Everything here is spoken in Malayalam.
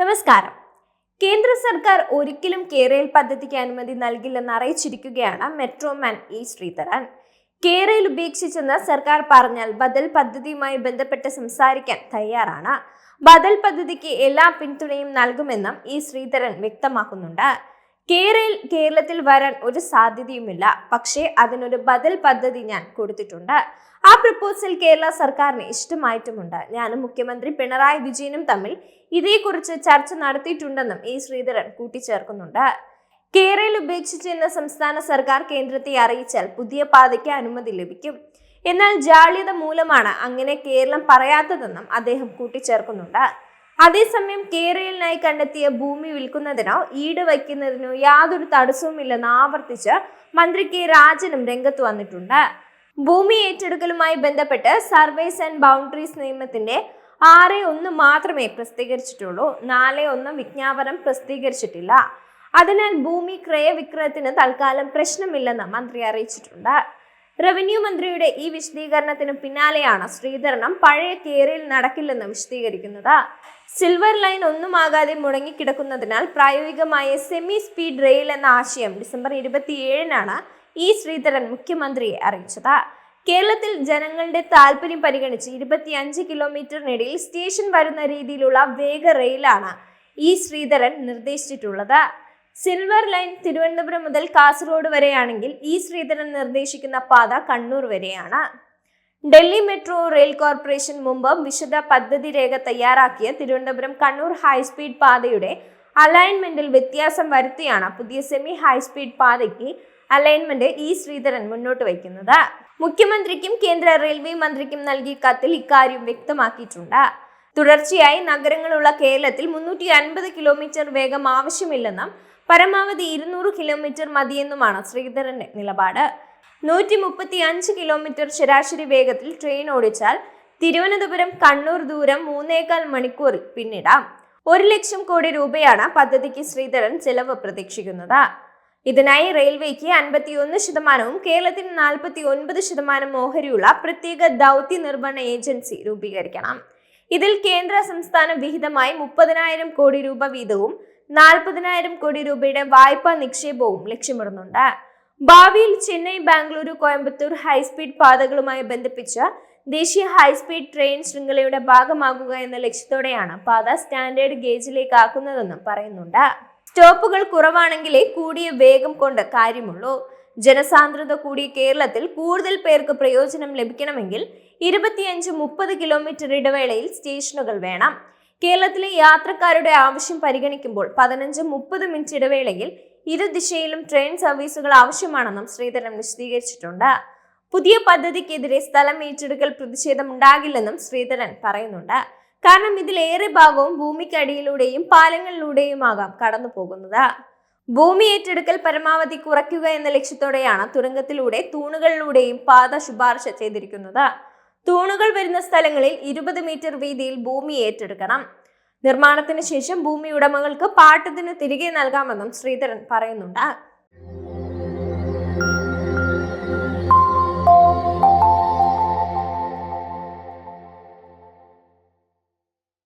നമസ്കാരം. കേന്ദ്ര സർക്കാർ ഒരിക്കലും കേരയിൽ പദ്ധതിക്ക് അനുമതി നൽകില്ലെന്ന് അറിയിച്ചിരിക്കുകയാണ് മെട്രോമാൻ ഇ ശ്രീധരൻ. കേരയിൽ ഉപേക്ഷിച്ചെന്ന് സർക്കാർ പറഞ്ഞാൽ ബദൽ പദ്ധതിയുമായി ബന്ധപ്പെട്ട് സംസാരിക്കാൻ തയ്യാറാണ്. ബദൽ പദ്ധതിക്ക് എല്ലാ പിന്തുണയും നൽകുമെന്നും ഇ ശ്രീധരൻ വ്യക്തമാക്കുന്നുണ്ട്. കേരയിൽ കേരളത്തിൽ വരാൻ ഒരു സാധ്യതയുമില്ല. പക്ഷേ അതിനൊരു ബദൽ പദ്ധതി ഞാൻ കൊടുത്തിട്ടുണ്ട്. ആ പ്രപ്പോസൽ കേരള സർക്കാരിന് ഇഷ്ടമായിട്ടുമുണ്ട്. ഞാനും മുഖ്യമന്ത്രി പിണറായി വിജയനും തമ്മിൽ ഇതേക്കുറിച്ച് ചർച്ച നടത്തിയിട്ടുണ്ടെന്നും ഈ ശ്രീധരൻ കൂട്ടിച്ചേർക്കുന്നുണ്ട്. കേരളയിൽ ഉപേക്ഷിച്ചെന്ന സംസ്ഥാന സർക്കാർ കേന്ദ്രത്തെ അറിയിച്ചാൽ പുതിയ പാതയ്ക്ക് അനുമതി ലഭിക്കും. എന്നാൽ ജാള്യത മൂലമാണ് അങ്ങനെ കേരളം പറയാത്തതെന്നും അദ്ദേഹം കൂട്ടിച്ചേർക്കുന്നുണ്ട്. അതേസമയം കേരളിനായി കണ്ടെത്തിയ ഭൂമി വിൽക്കുന്നതിനോ ഈട് വയ്ക്കുന്നതിനോ യാതൊരു തടസ്സവുമില്ലെന്ന് ആവർത്തിച്ച് മന്ത്രി കെ രാജനും രംഗത്ത് വന്നിട്ടുണ്ട്. ഭൂമി ഏറ്റെടുക്കലുമായി ബന്ധപ്പെട്ട് സർവേസ് ആൻഡ് ബൗണ്ടറീസ് നിയമത്തിന്റെ ആറ് ഒന്ന് മാത്രമേ പ്രസിദ്ധീകരിച്ചിട്ടുള്ളൂ. നാല് ഒന്ന് വിജ്ഞാപനം പ്രസിദ്ധീകരിച്ചിട്ടില്ല. അതിനാൽ ഭൂമി ക്രയവിക്രയത്തിന് തൽക്കാലം പ്രശ്നമില്ലെന്ന് മന്ത്രി അറിയിച്ചിട്ടുണ്ട്. റവന്യൂ മന്ത്രിയുടെ ഈ വിശദീകരണത്തിന് പിന്നാലെയാണ് ശ്രീധരനം പഴയ കേറിൽ നടക്കില്ലെന്ന് വിശദീകരിക്കുന്നത്. സിൽവർ ലൈൻ ഒന്നുമാകാതെ മുടങ്ങിക്കിടക്കുന്നതിനാൽ പ്രായോഗികമായ സെമി സ്പീഡ് റെയിൽ എന്ന ആശയം ഡിസംബർ ഇരുപത്തിയേഴിനാണ് ഇ ശ്രീധരൻ മുഖ്യമന്ത്രിയെ അറിയിച്ചത്. കേരളത്തിൽ ജനങ്ങളുടെ താല്പര്യം പരിഗണിച്ച് ഇരുപത്തിയഞ്ച് കിലോമീറ്ററിനിടയിൽ സ്റ്റേഷൻ വരുന്ന രീതിയിലുള്ള വേഗ റെയിലാണ് ഇ ശ്രീധരൻ നിർദ്ദേശിച്ചിട്ടുള്ളത്. സിൽവർ ലൈൻ തിരുവനന്തപുരം മുതൽ കാസർഗോഡ് വരെയാണെങ്കിൽ ഈ ശ്രീധരൻ നിർദ്ദേശിക്കുന്ന പാത കണ്ണൂർ വരെയാണ്. ഡൽഹി മെട്രോ റെയിൽ കോർപ്പറേഷൻ മുമ്പ് വിശദ പദ്ധതി രേഖ തയ്യാറാക്കിയ തിരുവനന്തപുരം കണ്ണൂർ ഹൈസ്പീഡ് പാതയുടെ അലൈൻമെന്റിൽ വ്യത്യാസം വരുത്തിയാണ് പുതിയ സെമി ഹൈസ്പീഡ് പാതയ്ക്ക് അലൈൻമെന്റ് ഇ ശ്രീധരൻ മുന്നോട്ട് വയ്ക്കുന്നത്. മുഖ്യമന്ത്രിക്കും കേന്ദ്ര റെയിൽവേ മന്ത്രിക്കും നൽകിയ കത്തിൽ ഇക്കാര്യം വ്യക്തമാക്കിയിട്ടുണ്ട്. തുടർച്ചയായി നഗരങ്ങളുള്ള കേരളത്തിൽ മുന്നൂറ്റി അൻപത് കിലോമീറ്റർ വേഗം ആവശ്യമില്ലെന്നും പരമാവധി ഇരുന്നൂറ് കിലോമീറ്റർ മതിയെന്നുമാണ് ശ്രീധരന്റെ നിലപാട്. നൂറ്റി മുപ്പത്തി അഞ്ച് കിലോമീറ്റർ ശരാശരി വേഗത്തിൽ ട്രെയിൻ ഓടിച്ചാൽ തിരുവനന്തപുരം കണ്ണൂർ ദൂരം മൂന്നേകാൽ മണിക്കൂറിൽ പിന്നിടാം. ഒരു ലക്ഷം കോടി രൂപയാണ് പദ്ധതിക്ക് ശ്രീധരൻ ചെലവ് പ്രതീക്ഷിക്കുന്നത്. ഇതിനായി റെയിൽവേക്ക് അൻപത്തിയൊന്ന് ശതമാനവും കേരളത്തിന് നാൽപ്പത്തി ഒൻപത് ശതമാനം ഓഹരിയുള്ള പ്രത്യേക ദൗത്യ നിർവഹണ ഏജൻസി രൂപീകരിക്കണം. ഇതിൽ കേന്ദ്ര സംസ്ഥാന വിഹിതമായി മുപ്പതിനായിരം കോടി രൂപ വീതവും നാൽപ്പതിനായിരം കോടി രൂപയുടെ വായ്പാ നിക്ഷേപവും ലക്ഷ്യമിടുന്നുണ്ട്. ഭാവിയിൽ ചെന്നൈ ബാംഗ്ലൂരു കോയമ്പത്തൂർ ഹൈസ്പീഡ് പാതകളുമായി ബന്ധിപ്പിച്ച് ദേശീയ ഹൈസ്പീഡ് ട്രെയിൻ ശൃംഖലയുടെ ഭാഗമാകുക എന്ന ലക്ഷ്യത്തോടെയാണ് പാത സ്റ്റാൻഡേർഡ് ഗേജിലേക്ക് ആക്കുന്നതെന്നും പറയുന്നുണ്ട്. സ്റ്റോപ്പുകൾ കുറവാണെങ്കിലേ കൂടിയ വേഗം കൊണ്ട് കാര്യമുള്ളൂ. ജനസാന്ദ്രത കൂടിയ കേരളത്തിൽ കൂടുതൽ പേർക്ക് പ്രയോജനം ലഭിക്കണമെങ്കിൽ ഇരുപത്തിയഞ്ച് മുപ്പത് കിലോമീറ്റർ ഇടവേളയിൽ സ്റ്റേഷനുകൾ വേണം. കേരളത്തിലെ യാത്രക്കാരുടെ ആവശ്യം പരിഗണിക്കുമ്പോൾ പതിനഞ്ച് മുപ്പത് മിനിറ്റ് ഇടവേളയിൽ ഇരു ദിശയിലും ട്രെയിൻ സർവീസുകൾ ആവശ്യമാണെന്നും ശ്രീധരൻ വിശദീകരിച്ചിട്ടുണ്ട്. പുതിയ പദ്ധതിക്കെതിരെ സ്ഥലം ഏറ്റെടുക്കൽ പ്രതിഷേധം ഉണ്ടാകില്ലെന്നും ശ്രീധരൻ പറയുന്നുണ്ട്. കാരണം ഇതിലേറെ ഭാഗവും ഭൂമിക്കടിയിലൂടെയും പാലങ്ങളിലൂടെയുമാകാം കടന്നു പോകുന്നത് ഭൂമി ഏറ്റെടുക്കൽ പരമാവധി കുറയ്ക്കുക എന്ന ലക്ഷ്യത്തോടെയാണ് തുരങ്കത്തിലൂടെ തൂണുകളിലൂടെയും പാത ശുപാർശ ചെയ്തിരിക്കുന്നത്. തൂണുകൾ വരുന്ന സ്ഥലങ്ങളിൽ ഇരുപത് മീറ്റർ വീതിയിൽ ഭൂമി ഏറ്റെടുക്കണം. നിർമ്മാണത്തിന് ശേഷം ഭൂമി ഉടമകൾക്ക് പാട്ടത്തിന് തിരികെ നൽകാമെന്നും ശ്രീധരൻ പറയുന്നുണ്ട്.